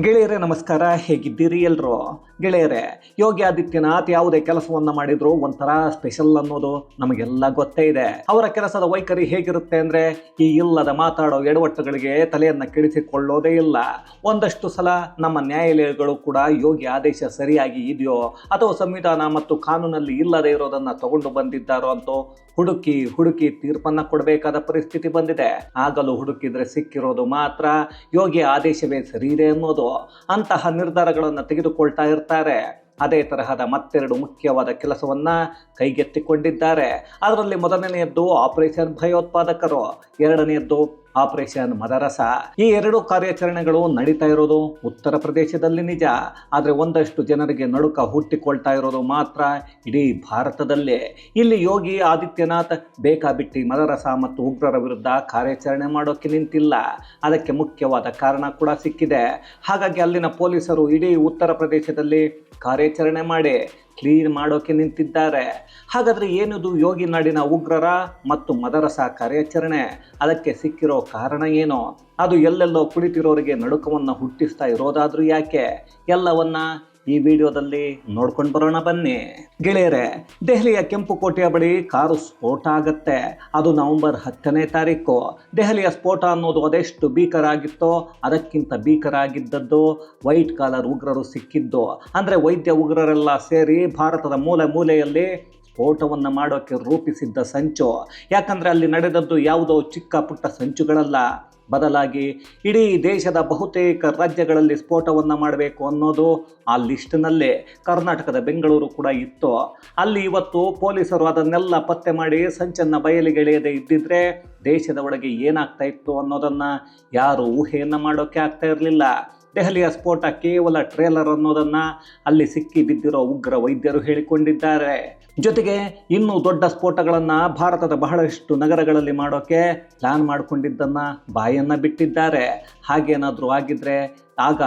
ಗೆಳೆಯರೇ, ನಮಸ್ಕಾರ. ಹೇಗಿದ್ದೀರಿ ಎಲ್ರು? ಗೆಳೆಯರೇ, ಯೋಗಿ ಆದಿತ್ಯನಾಥ್ ಯಾವುದೇ ಕೆಲಸವನ್ನ ಮಾಡಿದ್ರು ಒಂಥರ ಸ್ಪೆಷಲ್ ಅನ್ನೋದು ನಮಗೆಲ್ಲ ಗೊತ್ತೇ ಇದೆ. ಅವರ ಕೆಲಸದ ವೈಖರಿ ಹೇಗಿರುತ್ತೆ ಅಂದ್ರೆ, ಈ ಇಲ್ಲದ ಮಾತಾಡೋ ಎಡವಟ್ಟುಗಳಿಗೆ ತಲೆಯನ್ನ ಕೆಡಿಸಿಕೊಳ್ಳೋದೇ ಇಲ್ಲ. ಒಂದಷ್ಟು ಸಲ ನಮ್ಮ ನ್ಯಾಯಾಲಯಗಳು ಕೂಡ ಯೋಗಿ ಆದೇಶ ಸರಿಯಾಗಿ ಇದೆಯೋ, ಅಥವಾ ಸಂವಿಧಾನ ಮತ್ತು ಕಾನೂನಲ್ಲಿ ಇಲ್ಲದೆ ಇರೋದನ್ನ ತಗೊಂಡು ಬಂದಿದ್ದಾರೋ ಅಂತ ಹುಡುಕಿ ಹುಡುಕಿ ತೀರ್ಪನ್ನ ಕೊಡಬೇಕಾದ ಪರಿಸ್ಥಿತಿ ಬಂದಿದೆ. ಆಗಲೂ ಹುಡುಕಿದ್ರೆ ಸಿಕ್ಕಿರೋದು ಮಾತ್ರ ಯೋಗಿ ಆದೇಶವೇ ಸರಿ ಇದೆ ಅನ್ನೋದು. ಅಂತಹ ನಿರ್ಧಾರಗಳನ್ನು ತೆಗೆದುಕೊಳ್ತಾ ಇರ್ತಾರೆ. ಅದೇ ತರಹದ ಮತ್ತೆರಡು ಮುಖ್ಯವಾದ ಕೆಲಸವನ್ನ ಕೈಗೆತ್ತಿಕೊಂಡಿದ್ದಾರೆ. ಅದರಲ್ಲಿ ಮೊದಲನೆಯದ್ದು ಆಪರೇಷನ್ ಭಯೋತ್ಪಾದಕರು, ಎರಡನೆಯದ್ದು ಆಪರೇಷನ್ ಮದರಸ. ಈ ಎರಡು ಕಾರ್ಯಾಚರಣೆಗಳು ನಡೀತಾ ಇರೋದು ಉತ್ತರ ಪ್ರದೇಶದಲ್ಲಿ ನಿಜ, ಆದರೆ ಒಂದಷ್ಟು ಜನರಿಗೆ ನಡುಕ ಹುಟ್ಟಿಕೊಳ್ತಾ ಇರೋದು ಮಾತ್ರ ಇಡೀ ಭಾರತದಲ್ಲೇ. ಇಲ್ಲಿ ಯೋಗಿ ಆದಿತ್ಯನಾಥ್ ಬೇಕಾಬಿಟ್ಟಿ ಮದರಸ ಮತ್ತು ಉಗ್ರರ ವಿರುದ್ಧ ಕಾರ್ಯಾಚರಣೆ ಮಾಡೋಕೆ ನಿಂತಿಲ್ಲ. ಅದಕ್ಕೆ ಮುಖ್ಯವಾದ ಕಾರಣ ಕೂಡ ಸಿಕ್ಕಿದೆ. ಹಾಗಾಗಿ ಅಲ್ಲಿನ ಪೊಲೀಸರು ಇಡೀ ಉತ್ತರ ಪ್ರದೇಶದಲ್ಲಿ ಕಾರ್ಯಾಚರಣೆ ಮಾಡಿ ಕ್ಲೀನ್ ಮಾಡೋಕೆ ನಿಂತಿದ್ದಾರೆ. ಹಾಗಾದರೆ ಏನಿದು ಯೋಗಿ ನಾಡಿನ ಉಗ್ರರ ಮತ್ತು ಮದರಸ ಕಾರ್ಯಾಚರಣೆ ಅದಕ್ಕೆ ಸಿಕ್ಕಿರೋ ಕಾರಣ ಏನು? ಅದು ಎಲ್ಲೆಲ್ಲೋ ಕುಳಿತಿರೋರಿಗೆ ನಡುಕವನ್ನು ಹುಟ್ಟಿಸ್ತಾ ಇರೋದಾದ್ರೂ ಯಾಕೆ? ಎಲ್ಲವನ್ನ ಈ ವಿಡಿಯೋದಲ್ಲಿ ನೋಡ್ಕೊಂಡು ಬರೋಣ ಬನ್ನಿ. ಗೆಳೆಯರೆ, ದೆಹಲಿಯ ಕೆಂಪು ಕೋಟೆಯ ಬಳಿ ಕಾರು ಸ್ಫೋಟ ಆಗತ್ತೆ. ಅದು ನವೆಂಬರ್ ಹತ್ತನೇ ತಾರೀಕು. ದೆಹಲಿಯ ಸ್ಫೋಟ ಅನ್ನೋದು ಅದೆಷ್ಟು ಭೀಕರ ಆಗಿತ್ತೋ ಅದಕ್ಕಿಂತ ಭೀಕರ ಆಗಿದ್ದದ್ದು ವೈಟ್ ಕಾಲರ್ ಉಗ್ರರು ಸಿಕ್ಕಿದ್ದು. ಅಂದರೆ ವೈದ್ಯ ಉಗ್ರರೆಲ್ಲ ಸೇರಿ ಭಾರತದ ಮೂಲೆ ಮೂಲೆಯಲ್ಲಿ ಸ್ಫೋಟವನ್ನು ಮಾಡೋಕ್ಕೆ ರೂಪಿಸಿದ್ದ ಸಂಚು. ಯಾಕಂದರೆ ಅಲ್ಲಿ ನಡೆದದ್ದು ಯಾವುದೋ ಚಿಕ್ಕ ಪುಟ್ಟ ಸಂಚುಗಳಲ್ಲ. ಬದಲಾಗಿ ಇಡೀ ದೇಶದ ಬಹುತೇಕ ರಾಜ್ಯಗಳಲ್ಲಿ ಸ್ಫೋಟವನ್ನು ಮಾಡಬೇಕು ಅನ್ನೋದು ಆ ಲಿಸ್ಟ್ನಲ್ಲೇ ಕರ್ನಾಟಕದ ಬೆಂಗಳೂರು ಕೂಡ ಇತ್ತು. ಅಲ್ಲಿ ಇವತ್ತು ಪೊಲೀಸರು ಅದನ್ನೆಲ್ಲ ಪತ್ತೆ ಮಾಡಿ ಸಂಚನ್ನು ಬಯಲಿಗೆಳೆಯದೆ ಇದ್ದಿದ್ರೆ ದೇಶದ ಒಳಗೆ ಏನಾಗ್ತಾ ಇತ್ತು ಅನ್ನೋದನ್ನು ಯಾರು ಊಹೆಯನ್ನು ಮಾಡೋಕ್ಕೆ ಆಗ್ತಾ ಇರಲಿಲ್ಲ. ದೆಹಲಿಯ ಸ್ಫೋಟ ಕೇವಲ ಟ್ರೇಲರ್ ಅನ್ನೋದನ್ನು ಅಲ್ಲಿ ಸಿಕ್ಕಿ ಬಿದ್ದಿರೋ ಉಗ್ರ ವೈದ್ಯರು ಹೇಳಿಕೊಂಡಿದ್ದಾರೆ. ಜೊತೆಗೆ ಇನ್ನೂ ದೊಡ್ಡ ಸ್ಫೋಟಗಳನ್ನು ಭಾರತದ ಬಹಳಷ್ಟು ನಗರಗಳಲ್ಲಿ ಮಾಡೋಕ್ಕೆ ಪ್ಲಾನ್ ಮಾಡಿಕೊಂಡಿದ್ದನ್ನು ಬಾಯನ್ನು ಬಿಟ್ಟಿದ್ದಾರೆ. ಹಾಗೇನಾದರೂ ಆಗಿದ್ರೆ ಆಗ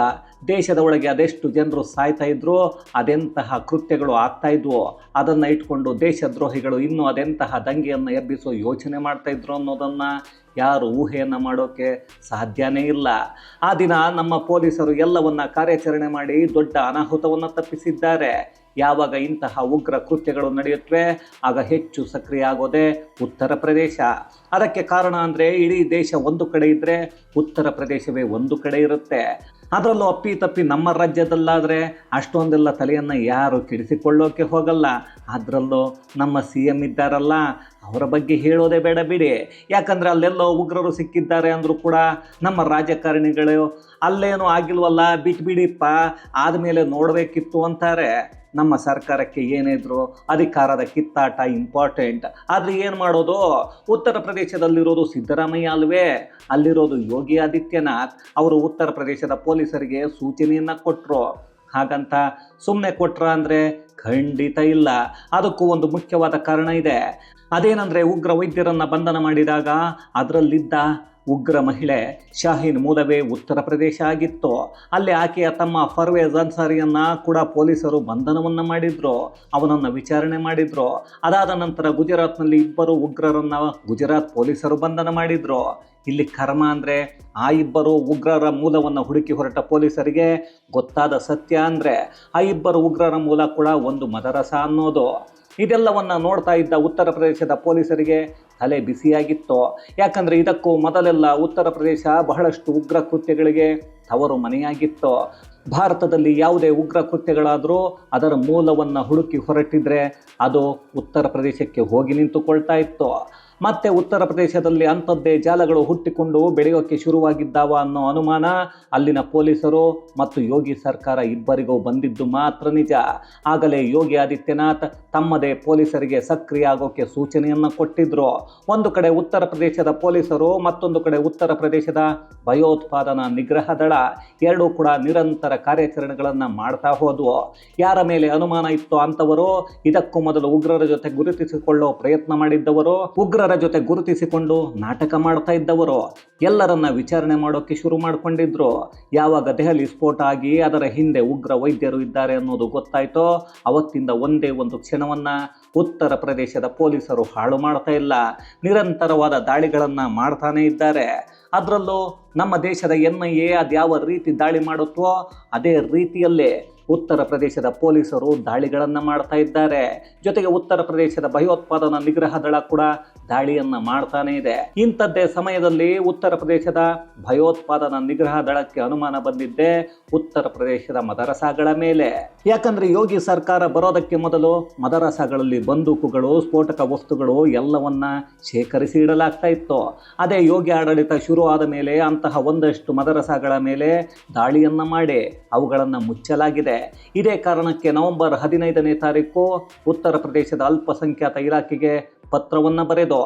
ದೇಶದ ಒಳಗೆ ಅದೆಷ್ಟು ಜನರು ಸಾಯ್ತಾ ಇದ್ರು, ಅದೆಂತಹ ಕೃತ್ಯಗಳು ಆಗ್ತಾ ಇದ್ವು, ಅದನ್ನು ಇಟ್ಕೊಂಡು ದೇಶದ್ರೋಹಿಗಳು ಇನ್ನೂ ಅದೆಂತಹ ದಂಗೆಯನ್ನು ಎಬ್ಬಿಸೋ ಯೋಚನೆ ಮಾಡ್ತಾ ಇದ್ರು ಅನ್ನೋದನ್ನು ಯಾರು ಊಹೆಯನ್ನು ಮಾಡೋಕ್ಕೆ ಸಾಧ್ಯನೇ ಇಲ್ಲ. ಆ ದಿನ ನಮ್ಮ ಪೊಲೀಸರು ಎಲ್ಲವನ್ನ ಕಾರ್ಯಾಚರಣೆ ಮಾಡಿ ದೊಡ್ಡ ಅನಾಹುತವನ್ನು ತಪ್ಪಿಸಿದ್ದಾರೆ. ಯಾವಾಗ ಇಂತಹ ಉಗ್ರ ಕೃತ್ಯಗಳು ನಡೆಯುತ್ತವೆ, ಆಗ ಹೆಚ್ಚು ಸಕ್ರಿಯ ಆಗೋದೆ ಉತ್ತರ ಪ್ರದೇಶ. ಅದಕ್ಕೆ ಕಾರಣ ಅಂದರೆ, ಇಡೀ ದೇಶ ಒಂದು ಕಡೆ ಇದ್ದರೆ ಉತ್ತರ ಪ್ರದೇಶವೇ ಒಂದು ಕಡೆ ಇರುತ್ತೆ. ಅದರಲ್ಲೂ ಅಪ್ಪಿ ತಪ್ಪಿ ನಮ್ಮ ರಾಜ್ಯದಲ್ಲಾದರೆ ಅಷ್ಟೊಂದೆಲ್ಲ ತಲೆಯನ್ನು ಯಾರು ಕೆಡಿಸಿಕೊಳ್ಳೋಕೆ ಹೋಗಲ್ಲ. ಅದರಲ್ಲೂ ನಮ್ಮ ಸಿ ಎಂ ಇದ್ದಾರಲ್ಲ, ಅವರ ಬಗ್ಗೆ ಹೇಳೋದೇ ಬೇಡ ಬಿಡಿ. ಯಾಕಂದರೆ ಅಲ್ಲೆಲ್ಲೋ ಉಗ್ರರು ಸಿಕ್ಕಿದ್ದಾರೆ ಅಂದರೂ ಕೂಡ ನಮ್ಮ ರಾಜಕಾರಣಿಗಳು ಅಲ್ಲೇನೂ ಆಗಿಲ್ವಲ್ಲ, ಬಿಟ್ಬಿಡಿಪ್ಪ, ಆದಮೇಲೆ ನೋಡಬೇಕಿತ್ತು ಅಂತಾರೆ. ನಮ್ಮ ಸರ್ಕಾರಕ್ಕೆ ಏನಿದ್ರು ಅಧಿಕಾರದ ಕಿತ್ತಾಟ ಇಂಪಾರ್ಟೆಂಟ್ ಆದರೆ ಏನು ಮಾಡೋದು? ಉತ್ತರ ಪ್ರದೇಶದಲ್ಲಿರೋದು ಸಿದ್ದರಾಮಯ್ಯ ಅಲ್ವೇ? ಅಲ್ಲಿರೋದು ಯೋಗಿ ಆದಿತ್ಯನಾಥ್. ಅವರು ಉತ್ತರ ಪ್ರದೇಶದ ಪೊಲೀಸರಿಗೆ ಸೂಚನೆಯನ್ನು ಕೊಟ್ಟರು ಹಾಗಂತ ಸುಮ್ಮನೆ ಕೊಟ್ರ ಅಂದರೆ ಖಂಡಿತ ಇಲ್ಲ. ಅದಕ್ಕೂ ಒಂದು ಮುಖ್ಯವಾದ ಕಾರಣ ಇದೆ. ಅದೇನೆಂದರೆ ಉಗ್ರ ವೈದ್ಯರನ್ನು ಬಂಧನ ಮಾಡಿದಾಗ ಅದರಲ್ಲಿದ್ದ ಉಗ್ರ ಮಹಿಳೆ ಶಾಹೀನ್ ಮೂಲವೇ ಉತ್ತರ ಪ್ರದೇಶ ಆಗಿತ್ತು, ಅಲ್ಲಿ ಆಕೆಯ ತಮ್ಮ ಫರ್ವೇಜ್ ಅನ್ಸಾರಿಯನ್ನ ಕೂಡ ಪೊಲೀಸರು ಬಂಧನವನ್ನು ಮಾಡಿದ್ರು, ಅವನನ್ನು ವಿಚಾರಣೆ ಮಾಡಿದ್ರು. ಅದಾದ ನಂತರ ಗುಜರಾತ್ನಲ್ಲಿ ಇಬ್ಬರು ಉಗ್ರರನ್ನು ಗುಜರಾತ್ ಪೊಲೀಸರು ಬಂಧನ ಮಾಡಿದ್ರು. ಇಲ್ಲಿ ಕರ್ಮ ಅಂದರೆ, ಆ ಇಬ್ಬರು ಉಗ್ರರ ಮೂಲವನ್ನು ಹುಡುಕಿ ಹೊರಟ ಪೊಲೀಸರಿಗೆ ಗೊತ್ತಾದ ಸತ್ಯ ಅಂದರೆ, ಆ ಇಬ್ಬರು ಉಗ್ರರ ಮೂಲ ಕೂಡ ಒಂದು ಮದರಸ ಅನ್ನೋದು. ಇದೆಲ್ಲವನ್ನು ನೋಡ್ತಾ ಇದ್ದ ಉತ್ತರ ಪ್ರದೇಶದ ಪೊಲೀಸರಿಗೆ ತಲೆ ಬಿಸಿಯಾಗಿತ್ತು? ಯಾಕಂದರೆ ಇದಕ್ಕೂ ಮೊದಲೆಲ್ಲ ಉತ್ತರ ಪ್ರದೇಶ ಬಹಳಷ್ಟು ಉಗ್ರ ಕೃತ್ಯಗಳಿಗೆ ತವರು ಮನೆಯಾಗಿತ್ತು? ಭಾರತದಲ್ಲಿ ಯಾವುದೇ ಉಗ್ರ ಕೃತ್ಯಗಳಾದರೂ ಅದರ ಮೂಲವನ್ನು ಹುಡುಕಿ ಹೊರಟಿದ್ರೆ ಅದು ಉತ್ತರ ಪ್ರದೇಶಕ್ಕೆ ಹೋಗಿ ನಿಂತುಕೊಳ್ತಾ ಇತ್ತು? ಮತ್ತೆ ಉತ್ತರ ಪ್ರದೇಶದಲ್ಲಿ ಅಂಥದ್ದೇ ಜಾಲಗಳು ಹುಟ್ಟಿಕೊಂಡು ಬೆಳೆಯೋಕ್ಕೆ ಶುರುವಾಗಿದ್ದಾವ ಅನ್ನೋ ಅನುಮಾನ ಅಲ್ಲಿನ ಪೊಲೀಸರು ಮತ್ತು ಯೋಗಿ ಸರ್ಕಾರ ಇಬ್ಬರಿಗೂ ಬಂದಿದ್ದು ಮಾತ್ರ ನಿಜ. ಆಗಲೇ ಯೋಗಿ ಆದಿತ್ಯನಾಥ್ ತಮ್ಮದೇ ಪೊಲೀಸರಿಗೆ ಸಕ್ರಿಯ ಆಗೋಕ್ಕೆ ಸೂಚನೆಯನ್ನು ಕೊಟ್ಟಿದ್ರು. ಒಂದು ಕಡೆ ಉತ್ತರ ಪ್ರದೇಶದ ಪೊಲೀಸರು, ಮತ್ತೊಂದು ಕಡೆ ಉತ್ತರ ಪ್ರದೇಶದ ಭಯೋತ್ಪಾದನಾ ನಿಗ್ರಹ ದಳ. ಎರಡೂ ಕೂಡ ನಿರಂತರ ಕಾರ್ಯಾಚರಣೆಗಳನ್ನು ಮಾಡ್ತಾ ಹೋದವು. ಯಾರ ಮೇಲೆ ಅನುಮಾನ ಇತ್ತು ಅಂಥವರು ಇದಕ್ಕೂ ಮೊದಲು ಉಗ್ರರ ಜೊತೆ ಗುರುತಿಸಿಕೊಳ್ಳೋ ಪ್ರಯತ್ನ ಮಾಡಿದ್ದವರು. ಉಗ್ರರ ಜೊತೆ ಗುರುತಿಸಿಕೊಂಡು ನಾಟಕ ಮಾಡ್ತಾ ಇದ್ದವರು. ಎಲ್ಲರನ್ನ ವಿಚಾರಣೆ ಮಾಡೋಕ್ಕೆ ಶುರು ಮಾಡಿಕೊಂಡಿದ್ರು. ಯಾವಾಗ ದೆಹಲಿ ಸ್ಫೋಟ ಆಗಿ ಅದರ ಹಿಂದೆ ಉಗ್ರ ವೈದ್ಯರು ಇದ್ದಾರೆ ಅನ್ನೋದು ಗೊತ್ತಾಯ್ತೋ, ಅವತ್ತಿಂದ ಒಂದೇ ಒಂದು ಕ್ಷಣವನ್ನ ಉತ್ತರ ಪ್ರದೇಶದ ಪೊಲೀಸರು ಹಾಳು ಮಾಡ್ತಾ ಇಲ್ಲ. ನಿರಂತರವಾದ ದಾಳಿಗಳನ್ನು ಮಾಡ್ತಾನೇ ಇದ್ದಾರೆ. ಅದರಲ್ಲೂ ನಮ್ಮ ದೇಶದ ಎನ್ ಐ ಎ ಅದ್ಯಾವ ರೀತಿ ದಾಳಿ ಮಾಡುತ್ತೋ, ಅದೇ ರೀತಿಯಲ್ಲೇ ಉತ್ತರ ಪ್ರದೇಶದ ಪೊಲೀಸರು ದಾಳಿಗಳನ್ನು ಮಾಡ್ತಾ ಇದ್ದಾರೆ. ಜೊತೆಗೆ ಉತ್ತರ ಪ್ರದೇಶದ ಭಯೋತ್ಪಾದನಾ ನಿಗ್ರಹ ದಳ ಕೂಡ ದಾಳಿಯನ್ನ ಮಾಡ್ತಾನೆ ಇದೆ. ಇಂಥದ್ದೇ ಸಮಯದಲ್ಲಿ ಉತ್ತರ ಪ್ರದೇಶದ ಭಯೋತ್ಪಾದನಾ ನಿಗ್ರಹ ದಳಕ್ಕೆ ಅನುಮಾನ ಬಂದಿದ್ದೆ ಉತ್ತರ ಪ್ರದೇಶದ ಮದರಸಾಗಳ ಮೇಲೆ. ಯಾಕಂದ್ರೆ ಯೋಗಿ ಸರ್ಕಾರ ಬರೋದಕ್ಕೆ ಮೊದಲು ಮದರಸಾಗಳಲ್ಲಿ ಬಂದೂಕುಗಳು, ಸ್ಫೋಟಕ ವಸ್ತುಗಳು ಎಲ್ಲವನ್ನ ಶೇಖರಿಸಿ ಇಡಲಾಗ್ತಾ ಇತ್ತು. ಅದೇ ಯೋಗಿ ಆಡಳಿತ ಶುರು ಆದ ಮೇಲೆ ಅಂತಹ ಒಂದಷ್ಟು ಮದರಸಾಗಳ ಮೇಲೆ ದಾಳಿಯನ್ನ ಮಾಡಿ ಅವುಗಳನ್ನು ಮುಚ್ಚಲಾಗಿದೆ. ಇದೇ ಕಾರಣಕ್ಕೆ ನವೆಂಬರ್ ಹದಿನೈದನೇ ತಾರೀಕು ಉತ್ತರ ಪ್ರದೇಶದ ಅಲ್ಪಸಂಖ್ಯಾತ ಇಲಾಖೆಗೆ ಪತ್ರವನ್ನು ಬರೆದು,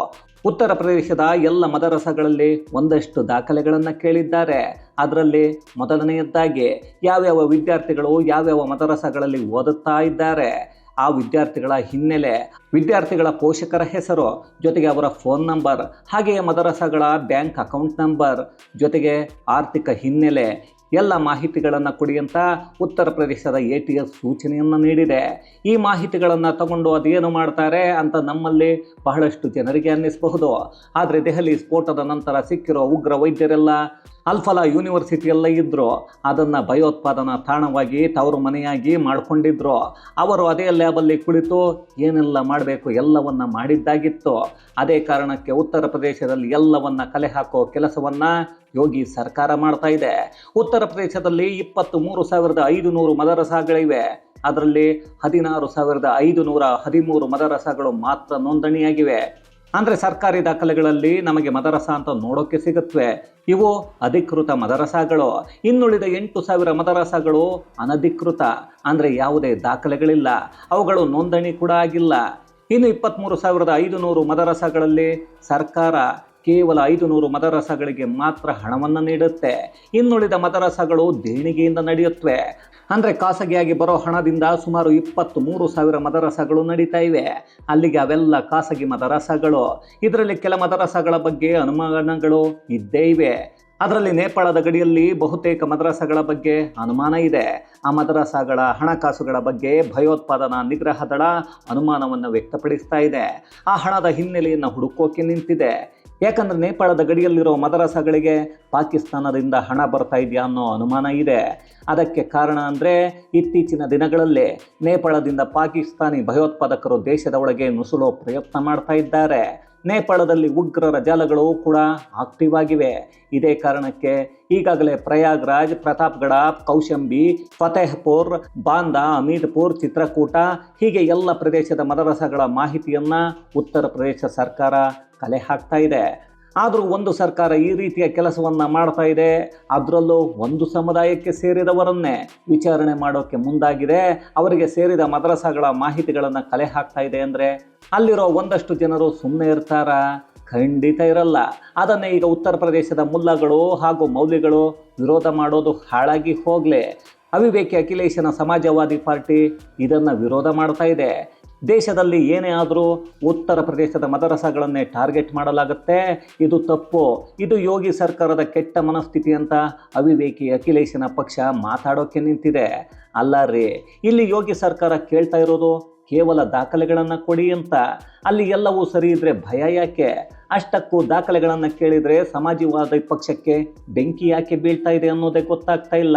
ಉತ್ತರ ಪ್ರದೇಶದ ಎಲ್ಲ ಮದರಸಗಳಲ್ಲಿ ಒಂದಷ್ಟು ದಾಖಲೆಗಳನ್ನು ಕೇಳಿದ್ದಾರೆ. ಅದರಲ್ಲಿ ಮೊದಲನೆಯದ್ದಾಗಿ ಯಾವ್ಯಾವ ವಿದ್ಯಾರ್ಥಿಗಳು ಯಾವ್ಯಾವ ಮದರಸಗಳಲ್ಲಿ ಓದುತ್ತಾ ಇದ್ದಾರೆ, ಆ ವಿದ್ಯಾರ್ಥಿಗಳ ಹಿನ್ನೆಲೆ, ವಿದ್ಯಾರ್ಥಿಗಳ ಪೋಷಕರ ಹೆಸರು, ಜೊತೆಗೆ ಅವರ ಫೋನ್ ನಂಬರ್, ಹಾಗೆಯೇ ಮದರಸಗಳ ಬ್ಯಾಂಕ್ ಅಕೌಂಟ್ ನಂಬರ್, ಜೊತೆಗೆ ಆರ್ಥಿಕ ಹಿನ್ನೆಲೆ ಎಲ್ಲ ಮಾಹಿತಿಗಳನ್ನು ಕೊಡಿ ಅಂತ ಉತ್ತರ ಪ್ರದೇಶದ ಎ ಟಿ ಎಸ್ ಸೂಚನೆಯನ್ನು ನೀಡಿದೆ. ಈ ಮಾಹಿತಿಗಳನ್ನು ತಗೊಂಡು ಅದೇನು ಮಾಡ್ತಾರೆ ಅಂತ ನಮ್ಮಲ್ಲಿ ಬಹಳಷ್ಟು ಜನರಿಗೆ ಅನ್ನಿಸಬಹುದು. ಆದರೆ ದೆಹಲಿ ಸ್ಫೋಟದ ನಂತರ ಸಿಕ್ಕಿರೋ ಉಗ್ರ ವೈದ್ಯರೆಲ್ಲ ಅಲ್ಫಲಾ ಯೂನಿವರ್ಸಿಟಿಯಲ್ಲೇ ಇದ್ದರು ಅದನ್ನು ಭಯೋತ್ಪಾದನಾ ತಾಣವಾಗಿ ತವರು ಮನೆಯಾಗಿ ಮಾಡಿಕೊಂಡಿದ್ರು. ಅವರು ಅದೇ ಲ್ಯಾಬಲ್ಲಿ ಕುಳಿತು ಏನೆಲ್ಲ ಮಾಡಬೇಕು ಎಲ್ಲವನ್ನ ಮಾಡಿದ್ದಾಗಿತ್ತು. ಅದೇ ಕಾರಣಕ್ಕೆ ಉತ್ತರ ಪ್ರದೇಶದಲ್ಲಿ ಎಲ್ಲವನ್ನ ಕಲೆ ಹಾಕೋ ಕೆಲಸವನ್ನ ಯೋಗಿ ಸರ್ಕಾರ ಮಾಡ್ತಾ ಇದೆ. ಉತ್ತರ ಪ್ರದೇಶದಲ್ಲಿ ಇಪ್ಪತ್ತು ಮೂರು ಸಾವಿರದ ಐದು ನೂರು ಮದರಸಾಗಳಿವೆ. ಅದರಲ್ಲಿ ಹದಿನಾರು ಸಾವಿರದ ಐದು ನೂರ ಹದಿಮೂರು ಮದರಸಾಗಳು ಮಾತ್ರ ನೋಂದಣಿಯಾಗಿವೆ. ಅಂದರೆ ಸರ್ಕಾರಿ ದಾಖಲೆಗಳಲ್ಲಿ ನಮಗೆ ಮದರಸ ಅಂತ ನೋಡೋಕ್ಕೆ ಸಿಗುತ್ತವೆ ಇವು ಅಧಿಕೃತ ಮದರಸಾಗಳು. ಇನ್ನುಳಿದ ಎಂಟು ಸಾವಿರ ಮದರಸಾಗಳು ಅನಧಿಕೃತ. ಅಂದರೆ ಯಾವುದೇ ದಾಖಲೆಗಳಿಲ್ಲ. ಅವುಗಳು ನೋಂದಣಿ ಕೂಡ ಆಗಿಲ್ಲ. ಇನ್ನು ಇಪ್ಪತ್ತ್ಮೂರು ಸಾವಿರದ ಐದು ನೂರು ಮದರಸಾಗಳಲ್ಲಿ ಸರ್ಕಾರ ಕೇವಲ ಐದು ನೂರು ಮದರಸಗಳಿಗೆ ಮಾತ್ರ ಹಣವನ್ನು ನೀಡುತ್ತೆ. ಇನ್ನುಳಿದ ಮದರಸಗಳು ದೇಣಿಗೆಯಿಂದ ನಡೆಯುತ್ತವೆ. ಅಂದರೆ ಖಾಸಗಿಯಾಗಿ ಬರೋ ಹಣದಿಂದ ಸುಮಾರು ಇಪ್ಪತ್ತ್ ಮೂರು ಸಾವಿರ ಮದರಸಗಳು ನಡೀತಾ ಇವೆ. ಅಲ್ಲಿಗೆ ಅವೆಲ್ಲ ಖಾಸಗಿ ಮದರಸಗಳು ಇದರಲ್ಲಿ ಕೆಲ ಮದರಸಗಳ ಬಗ್ಗೆ ಅನುಮಾನಗಳು ಇದ್ದೇ ಇವೆ. ಅದರಲ್ಲಿ ನೇಪಾಳದ ಗಡಿಯಲ್ಲಿ ಬಹುತೇಕ ಮದರಸಗಳ ಬಗ್ಗೆ ಅನುಮಾನ ಇದೆ. ಆ ಮದರಸಗಳ ಹಣಕಾಸುಗಳ ಬಗ್ಗೆ ಭಯೋತ್ಪಾದನಾ ನಿಗ್ರಹ ದಳ ಅನುಮಾನವನ್ನು ವ್ಯಕ್ತಪಡಿಸ್ತಾ ಇದೆ. ಆ ಹಣದ ಹಿನ್ನೆಲೆಯನ್ನು ಹುಡುಕೋಕೆ ನಿಂತಿದೆ. ಯಾಕಂದ್ರೆ ನೇಪಾಳದ ಗಡಿಯಲ್ಲಿರೋ ಮದರಸಗಳಿಗೆ ಪಾಕಿಸ್ತಾನದಿಂದ ಹಣ ಬರ್ತಾ ಇದೆಯಾ ಅನ್ನೋ ಅನುಮಾನ ಇದೆ. ಅದಕ್ಕೆ ಕಾರಣ ಅಂದರೆ ಇತ್ತೀಚಿನ ದಿನಗಳಲ್ಲಿ ನೇಪಾಳದಿಂದ ಪಾಕಿಸ್ತಾನಿ ಭಯೋತ್ಪಾದಕರು ದೇಶದ ಒಳಗೆ ನುಸುಳೋ ಪ್ರಯತ್ನ ಮಾಡ್ತಾ ಇದ್ದಾರೆ. ನೇಪಾಳದಲ್ಲಿ ಉಗ್ರರ ಜಾಲಗಳು ಕೂಡ ಆಕ್ಟಿವ್ ಆಗಿವೆ. ಇದೇ ಕಾರಣಕ್ಕೆ ಈಗಾಗಲೇ ಪ್ರಯಾಗ್ರಾಜ್, ಪ್ರತಾಪ್ಗಢ, ಕೌಶಂಬಿ, ಫತೇಹ್ಪುರ್, ಬಾಂದಾ ಅಮೀರ್ಪುರ್ ಚಿತ್ರಕೂಟ ಹೀಗೆ ಎಲ್ಲ ಪ್ರದೇಶದ ಮದರಸಗಳ ಮಾಹಿತಿಯನ್ನು ಉತ್ತರ ಪ್ರದೇಶ ಸರ್ಕಾರ ಕಲೆ ಹಾಕ್ತಾ ಇದೆ. ಆದರೂ ಒಂದು ಸರ್ಕಾರ ಈ ರೀತಿಯ ಕೆಲಸವನ್ನು ಮಾಡ್ತಾ ಇದೆ. ಅದರಲ್ಲೂ ಒಂದು ಸಮುದಾಯಕ್ಕೆ ಸೇರಿದವರನ್ನೇ ವಿಚಾರಣೆ ಮಾಡೋಕ್ಕೆ ಮುಂದಾಗಿದೆ. ಅವರಿಗೆ ಸೇರಿದ ಮದ್ರಸಾಗಳ ಮಾಹಿತಿಗಳನ್ನು ಕಲೆ ಹಾಕ್ತಾ ಇದೆ ಅಂದರೆ ಅಲ್ಲಿರೋ ಒಂದಷ್ಟು ಜನರು ಸುಮ್ಮನೆ ಇರ್ತಾರ? ಖಂಡಿತ ಇರಲ್ಲ. ಅದನ್ನೇ ಈಗ ಉತ್ತರ ಪ್ರದೇಶದ ಮುಲ್ಲಗಳು ಹಾಗೂ ಮೌಲ್ಯಗಳು ವಿರೋಧ ಮಾಡೋದು ಹಾಳಾಗಿ ಹೋಗಲಿ. ಅವಿವೇಕಿ ಅಖಿಲೇಶನ ಸಮಾಜವಾದಿ ಪಾರ್ಟಿ ಇದನ್ನು ವಿರೋಧ ಮಾಡ್ತಾ ಇದೆ. ದೇಶದಲ್ಲಿ ಏನೇ ಆದರೂ ಉತ್ತರ ಪ್ರದೇಶದ ಮದರಸಗಳನ್ನೇ ಟಾರ್ಗೆಟ್ ಮಾಡಲಾಗುತ್ತೆ. ಇದು ತಪ್ಪು. ಇದು ಯೋಗಿ ಸರ್ಕಾರದ ಕೆಟ್ಟ ಮನಸ್ಥಿತಿ ಅಂತ ಅವಿವೇಕಿ ಅಖಿಲೇಶನ ಪಕ್ಷ ಮಾತಾಡೋಕ್ಕೆ ನಿಂತಿದೆ. ಅಲ್ಲ ರೀ, ಇಲ್ಲಿ ಯೋಗಿ ಸರ್ಕಾರ ಕೇಳ್ತಾ ಇರೋದು ಕೇವಲ ದಾಖಲೆಗಳನ್ನು ಕೊಡಿ ಅಂತ. ಅಲ್ಲಿ ಎಲ್ಲವೂ ಸರಿ ಇದ್ರೆ ಭಯ ಯಾಕೆ? ಅಷ್ಟಕ್ಕೂ ದಾಖಲೆಗಳನ್ನು ಕೇಳಿದರೆ ಸಮಾಜವಾದ ಪಕ್ಷಕ್ಕೆ ಬೆಂಕಿ ಯಾಕೆ ಬೀಳ್ತಾ ಇದೆ ಅನ್ನೋದೇ ಗೊತ್ತಾಗ್ತಾ ಇಲ್ಲ.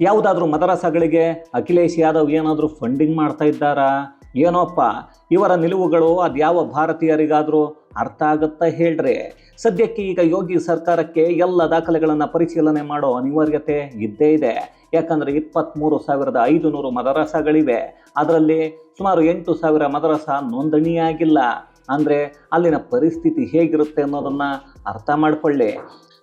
ಯಾವುದಾದ್ರೂ ಮದರಸಗಳಿಗೆ ಅಖಿಲೇಶ್ ಯಾದವ್ ಏನಾದರೂ ಫಂಡಿಂಗ್ ಮಾಡ್ತಾ ಇದ್ದಾರಾ? ಏನೋಪ್ಪ, ಇವರ ನಿಲುವುಗಳು ಅದ್ಯಾವ ಭಾರತೀಯರಿಗಾದರೂ ಅರ್ಥ ಆಗುತ್ತಾ ಹೇಳ್ರಿ. ಸದ್ಯಕ್ಕೆ ಈಗ ಯೋಗಿ ಸರ್ಕಾರಕ್ಕೆ ಎಲ್ಲ ದಾಖಲೆಗಳನ್ನು ಪರಿಶೀಲನೆ ಮಾಡೋ ಅನಿವಾರ್ಯತೆ ಇದ್ದೇ ಇದೆ. ಯಾಕಂದರೆ ಇಪ್ಪತ್ತ್ಮೂರು ಸಾವಿರದ ಐದು ನೂರು ಮದರಸಗಳಿವೆ. ಅದರಲ್ಲಿ ಸುಮಾರು ಎಂಟು ಸಾವಿರ ಮದರಸ ನೋಂದಣಿಯಾಗಿಲ್ಲ. ಅಂದರೆ ಅಲ್ಲಿನ ಪರಿಸ್ಥಿತಿ ಹೇಗಿರುತ್ತೆ ಅನ್ನೋದನ್ನು ಅರ್ಥ ಮಾಡಿಕೊಳ್ಳಿ.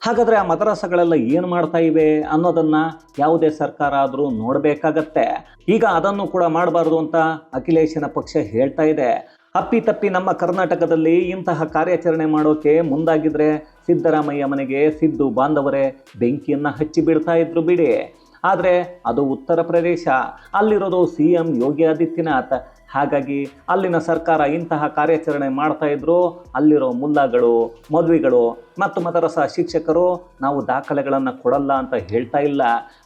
ಹಾಗಾದರೆ ಆ ಮದರಸಗಳೆಲ್ಲ ಏನು ಮಾಡ್ತಾ ಇವೆ ಅನ್ನೋದನ್ನು ಯಾವುದೇ ಸರ್ಕಾರ ಆದರೂ ನೋಡಬೇಕಾಗತ್ತೆ. ಈಗ ಅದನ್ನು ಕೂಡ ಮಾಡಬಾರ್ದು ಅಂತ ಅಖಿಲೇಶನ ಪಕ್ಷ ಹೇಳ್ತಾ ಇದೆ. ಅಪ್ಪಿತಪ್ಪಿ ನಮ್ಮ ಕರ್ನಾಟಕದಲ್ಲಿ ಇಂತಹ ಕಾರ್ಯಾಚರಣೆ ಮಾಡೋಕೆ ಮುಂದಾಗಿದ್ರೆ ಸಿದ್ದರಾಮಯ್ಯ ಮನೆಗೆ ಸಿದ್ದು ಬಾಂಧವರೇ ಬೆಂಕಿಯನ್ನು ಹಚ್ಚಿ ಬಿಡ್ತಾ ಇದ್ರು ಬಿಡಿ. ಆದರೆ ಅದು ಉತ್ತರ ಪ್ರದೇಶ. ಅಲ್ಲಿರೋದು ಸಿ ಎಂ ಯೋಗಿ ಆದಿತ್ಯನಾಥ್. ಹಾಗಾಗಿ ಅಲ್ಲಿನ ಸರ್ಕಾರ ಇಂತಹ ಕಾರ್ಯಾಚರಣೆ ಮಾಡ್ತಾ ಇದ್ರು, ಅಲ್ಲಿರೋ ಮುಲ್ಲಾಗಳು, ಮದುವೆಗಳು ಮತ್ತು ಮದರಸ ಶಿಕ್ಷಕರು ನಾವು ದಾಖಲೆಗಳನ್ನು ಕೊಡಲ್ಲ ಅಂತ ಹೇಳ್ತಾ ಇಲ್ಲ.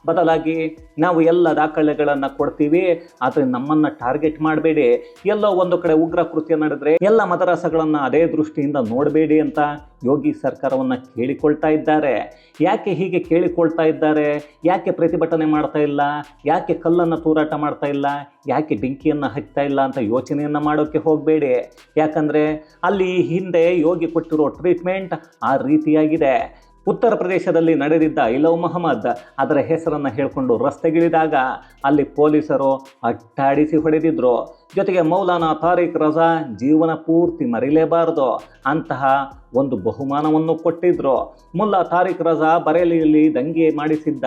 ಬದಲಾಗಿ ನಾವು ಎಲ್ಲ ದಾಖಲೆಗಳನ್ನು ಕೊಡ್ತೀವಿ, ಆದರೆ ನಮ್ಮನ್ನು ಟಾರ್ಗೆಟ್ ಮಾಡಬೇಡಿ. ಎಲ್ಲೋ ಒಂದು ಕಡೆ ಉಗ್ರ ಕೃತ್ಯ ನಡೆದರೆ ಎಲ್ಲ ಮದರಸಗಳನ್ನು ಅದೇ ದೃಷ್ಟಿಯಿಂದ ನೋಡಬೇಡಿ ಅಂತ ಯೋಗಿ ಸರ್ಕಾರವನ್ನು ಕೇಳಿಕೊಳ್ತಾ ಇದ್ದಾರೆ. ಯಾಕೆ ಹೀಗೆ ಕೇಳಿಕೊಳ್ತಾ ಇದ್ದಾರೆ? ಯಾಕೆ ಪ್ರತಿಭಟನೆ ಮಾಡ್ತಾ ಇಲ್ಲ? ಯಾಕೆ ಕಲ್ಲನ್ನು ತೂರಾಟ ಮಾಡ್ತಾ ಇಲ್ಲ? ಯಾಕೆ ಬೆಂಕಿಯನ್ನು ಹಚ್ತಾ ಇಲ್ಲ ಅಂತ ಯೋಚನೆಯನ್ನು ಮಾಡೋಕ್ಕೆ ಹೋಗಬೇಡಿ. ಯಾಕಂದರೆ ಅಲ್ಲಿ ಹಿಂದೆ ಯೋಗಿ ಕೊಟ್ಟಿರೋ ಟ್ರೀಟ್ಮೆಂಟ್ ಆ ರೀತಿಯಾಗಿದೆ. ಉತ್ತರ ಪ್ರದೇಶದಲ್ಲಿ ನಡೆದಿದ್ದ ಇಲವ್ ಮಹಮ್ಮದ್ ಅದರ ಹೆಸರನ್ನು ಹೇಳಿಕೊಂಡು ರಸ್ತೆಗಿಳಿದಾಗ ಅಲ್ಲಿ ಪೊಲೀಸರು ಅಟ್ಟಾಡಿಸಿ ಹೊಡೆದಿದ್ರು. ಜೊತೆಗೆ ಮೌಲಾನಾ ತಾರಿಕ್ ರಜಾ ಜೀವನ ಪೂರ್ತಿ ಮರಿಲೇಬಾರದು ಅಂತಹ ಒಂದು ಬಹುಮಾನವನ್ನು ಕೊಟ್ಟಿದ್ರು. ಮುಲ್ಲಾ ತಾರಿಕ್ ರಜಾ ಬರೇಲಿಯಲ್ಲಿ ದಂಗೆ ಮಾಡಿಸಿದ್ದ.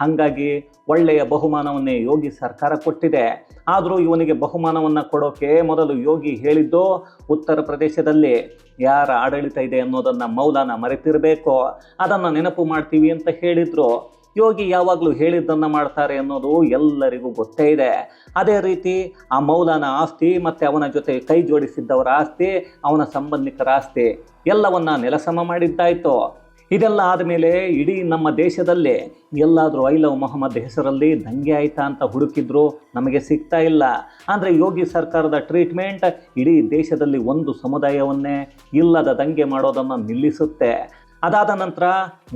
ಹಾಗಾಗಿ ಒಳ್ಳೆಯ ಬಹುಮಾನವನ್ನೇ ಯೋಗಿ ಸರ್ಕಾರ ಕೊಟ್ಟಿದೆ. ಆದರೂ ಇವನಿಗೆ ಬಹುಮಾನವನ್ನು ಕೊಡೋಕೆ ಮೊದಲು ಯೋಗಿ ಹೇಳಿದ್ದು, ಉತ್ತರ ಪ್ರದೇಶದಲ್ಲಿ ಯಾರ ಆಡಳಿತ ಇದೆ ಅನ್ನೋದನ್ನು ಮೌಲಾನ ಮರೆತಿರಬೇಕು. ಅದನ್ನು ನೆನಪು ಮಾಡ್ತೀವಿ ಅಂತ ಹೇಳಿದರು. ಯೋಗಿ ಯಾವಾಗಲೂ ಹೇಳಿದ್ದನ್ನು ಮಾಡ್ತಾರೆ ಅನ್ನೋದು ಎಲ್ಲರಿಗೂ ಗೊತ್ತೇ ಇದೆ. ಅದೇ ರೀತಿ ಆ ಮೌಲಾನ ಆಸ್ತಿ ಮತ್ತು ಅವನ ಜೊತೆ ಕೈ ಜೋಡಿಸಿದ್ದವರ ಆಸ್ತಿ, ಅವನ ಸಂಬಂಧಿಕರ ಆಸ್ತಿ ಎಲ್ಲವನ್ನ ನೆಲಸಮ ಮಾಡಿದ್ದಾಯಿತು. ಇದೆಲ್ಲ ಆದಮೇಲೆ ಇಡೀ ನಮ್ಮ ದೇಶದಲ್ಲೇ ಎಲ್ಲಾದರೂ ಐ ಲವ್ ಮೊಹಮ್ಮದ್ ಹೆಸರಲ್ಲಿ ದಂಗೆ ಆಯ್ತಾ ಅಂತ ಹುಡುಕಿದ್ರು ನಮಗೆ ಸಿಗ್ತಾ ಇಲ್ಲ. ಅಂದರೆ ಯೋಗಿ ಸರ್ಕಾರದ ಟ್ರೀಟ್ಮೆಂಟ್ ಇಡೀ ದೇಶದಲ್ಲಿ ಒಂದು ಸಮುದಾಯವನ್ನೇ ಇಲ್ಲದ ದಂಗೆ ಮಾಡೋದನ್ನು ನಿಲ್ಲಿಸುತ್ತೆ. ಅದಾದ ನಂತರ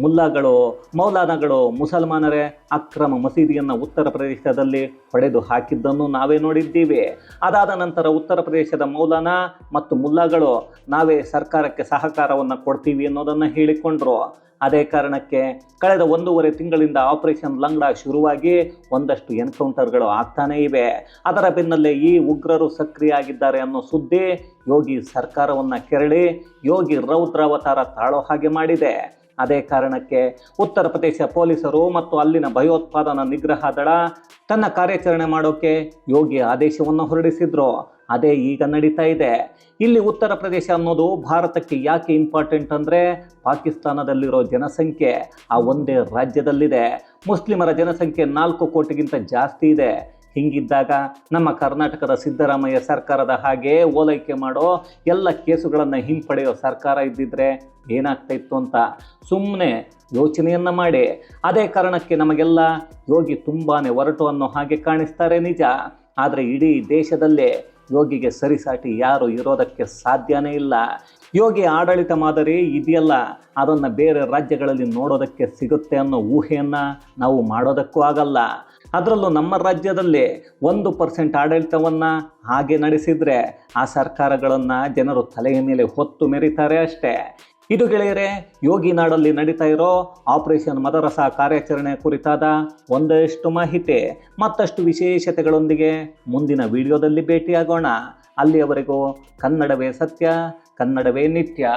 ಮುಲ್ಲಾಗಳು, ಮೌಲಾನಗಳು, ಮುಸಲ್ಮಾನರೇ, ಅಕ್ರಮ ಮಸೀದಿಯನ್ನು ಉತ್ತರ ಪ್ರದೇಶದಲ್ಲಿ ಹೊಡೆದು ಹಾಕಿದ್ದನ್ನು ನಾವೇ ನೋಡಿದ್ದೀವಿ. ಅದಾದ ನಂತರ ಉತ್ತರ ಪ್ರದೇಶದ ಮೌಲಾನ ಮತ್ತು ಮುಲ್ಲಾಗಳು, ನಾವೇ ಸರ್ಕಾರಕ್ಕೆ ಸಹಕಾರವನ್ನು ಕೊಡ್ತೀವಿ ಅನ್ನೋದನ್ನು ಹೇಳಿಕೊಂಡ್ರು. ಅದೇ ಕಾರಣಕ್ಕೆ ಕಳೆದ ಒಂದೂವರೆ ತಿಂಗಳಿಂದ ಆಪರೇಷನ್ ಲಂಗ್ಡಾ ಶುರುವಾಗಿ ಒಂದಷ್ಟು ಎನ್ಕೌಂಟರ್ಗಳು ಆಗ್ತಾನೇ ಇವೆ. ಅದರ ಬೆನ್ನಲ್ಲೇ ಈ ಉಗ್ರರು ಸಕ್ರಿಯ ಆಗಿದ್ದಾರೆ ಅನ್ನೋ ಸುದ್ದಿ ಯೋಗಿ ಸರ್ಕಾರವನ್ನು ಕೆರಳಿ ಯೋಗಿ ರೌದ್ರಾವತಾರ ತಾಳೋ ಹಾಗೆ ಮಾಡಿದೆ. ಅದೇ ಕಾರಣಕ್ಕೆ ಉತ್ತರ ಪ್ರದೇಶ ಪೊಲೀಸರು ಮತ್ತು ಅಲ್ಲಿನ ಭಯೋತ್ಪಾದನಾ ನಿಗ್ರಹ ದಳ ತನ್ನ ಕಾರ್ಯಾಚರಣೆ ಮಾಡೋಕೆ ಯೋಗಿ ಆದೇಶವನ್ನು ಹೊರಡಿಸಿದ್ರು. ಅದೇ ಈಗ ನಡೀತಾ ಇದೆ. ಇಲ್ಲಿ ಉತ್ತರ ಪ್ರದೇಶ ಅನ್ನೋದು ಭಾರತಕ್ಕೆ ಯಾಕೆ ಇಂಪಾರ್ಟೆಂಟ್ ಅಂದರೆ ಪಾಕಿಸ್ತಾನದಲ್ಲಿರೋ ಜನಸಂಖ್ಯೆ. ಆ ಒಂದೇ ರಾಜ್ಯದಲ್ಲಿದೆ. ಮುಸ್ಲಿಮರ ಜನಸಂಖ್ಯೆ ನಾಲ್ಕು ಕೋಟಿಗಿಂತ ಜಾಸ್ತಿ ಇದೆ. ಹಿಂಗಿದ್ದಾಗ ನಮ್ಮ ಕರ್ನಾಟಕದ ಸಿದ್ದರಾಮಯ್ಯ ಸರ್ಕಾರದ ಹಾಗೆ ಓಲೈಕೆ ಮಾಡೋ ಎಲ್ಲ ಕೇಸುಗಳನ್ನು ಹಿಂಪಡೆಯೋ ಸರ್ಕಾರ ಇದ್ದಿದ್ರೆ ಏನಾಗ್ತಾ ಇತ್ತು ಅಂತ ಸುಮ್ಮನೆ ಯೋಚನೆಯನ್ನು ಮಾಡಿ. ಅದೇ ಕಾರಣಕ್ಕೆ ನಮಗೆಲ್ಲ ಯೋಗಿ ತುಂಬಾ ಒರಟು ಅನ್ನೋ ಹಾಗೆ ಕಾಣಿಸ್ತಾರೆ ನಿಜ. ಆದರೆ ಇಡೀ ದೇಶದಲ್ಲೇ ಯೋಗಿಗೆ ಸರಿಸಾಟಿ ಯಾರು ಇರೋದಕ್ಕೆ ಸಾಧ್ಯನೇ ಇಲ್ಲ. ಯೋಗಿ ಆಡಳಿತ ಮಾದರಿ ಇದೆಯಲ್ಲ, ಅದನ್ನು ಬೇರೆ ರಾಜ್ಯಗಳಲ್ಲಿ ನೋಡೋದಕ್ಕೆ ಸಿಗುತ್ತೆ ಅನ್ನೋ ಊಹೆಯನ್ನು ನಾವು ಮಾಡೋದಕ್ಕೂ ಆಗಲ್ಲ. ಅದರಲ್ಲೂ ನಮ್ಮ ರಾಜ್ಯದಲ್ಲಿ ಒಂದು ಪರ್ಸೆಂಟ್ ಆಡಳಿತವನ್ನು ಹಾಗೆ ನಡೆಸಿದರೆ ಆ ಸರ್ಕಾರಗಳನ್ನು ಜನರು ತಲೆಯ ಮೇಲೆ ಹೊತ್ತು ಮೆರಿತಾರೆ ಅಷ್ಟೇ. ಇದು ಗೆಳೆಯರೆ, ಯೋಗಿ ನಾಡಲ್ಲಿ ನಡೀತಾ ಇರೋ ಆಪರೇಷನ್ ಮದರಸ ಕಾರ್ಯಾಚರಣೆ ಕುರಿತಾದ ಒಂದಷ್ಟು ಮಾಹಿತಿ. ಮತ್ತಷ್ಟು ವಿಶೇಷತೆಗಳೊಂದಿಗೆ ಮುಂದಿನ ವಿಡಿಯೋದಲ್ಲಿ ಭೇಟಿಯಾಗೋಣ. ಅಲ್ಲಿಯವರೆಗೂ ಕನ್ನಡವೇ ಸತ್ಯ, ಕನ್ನಡವೇ ನಿತ್ಯ.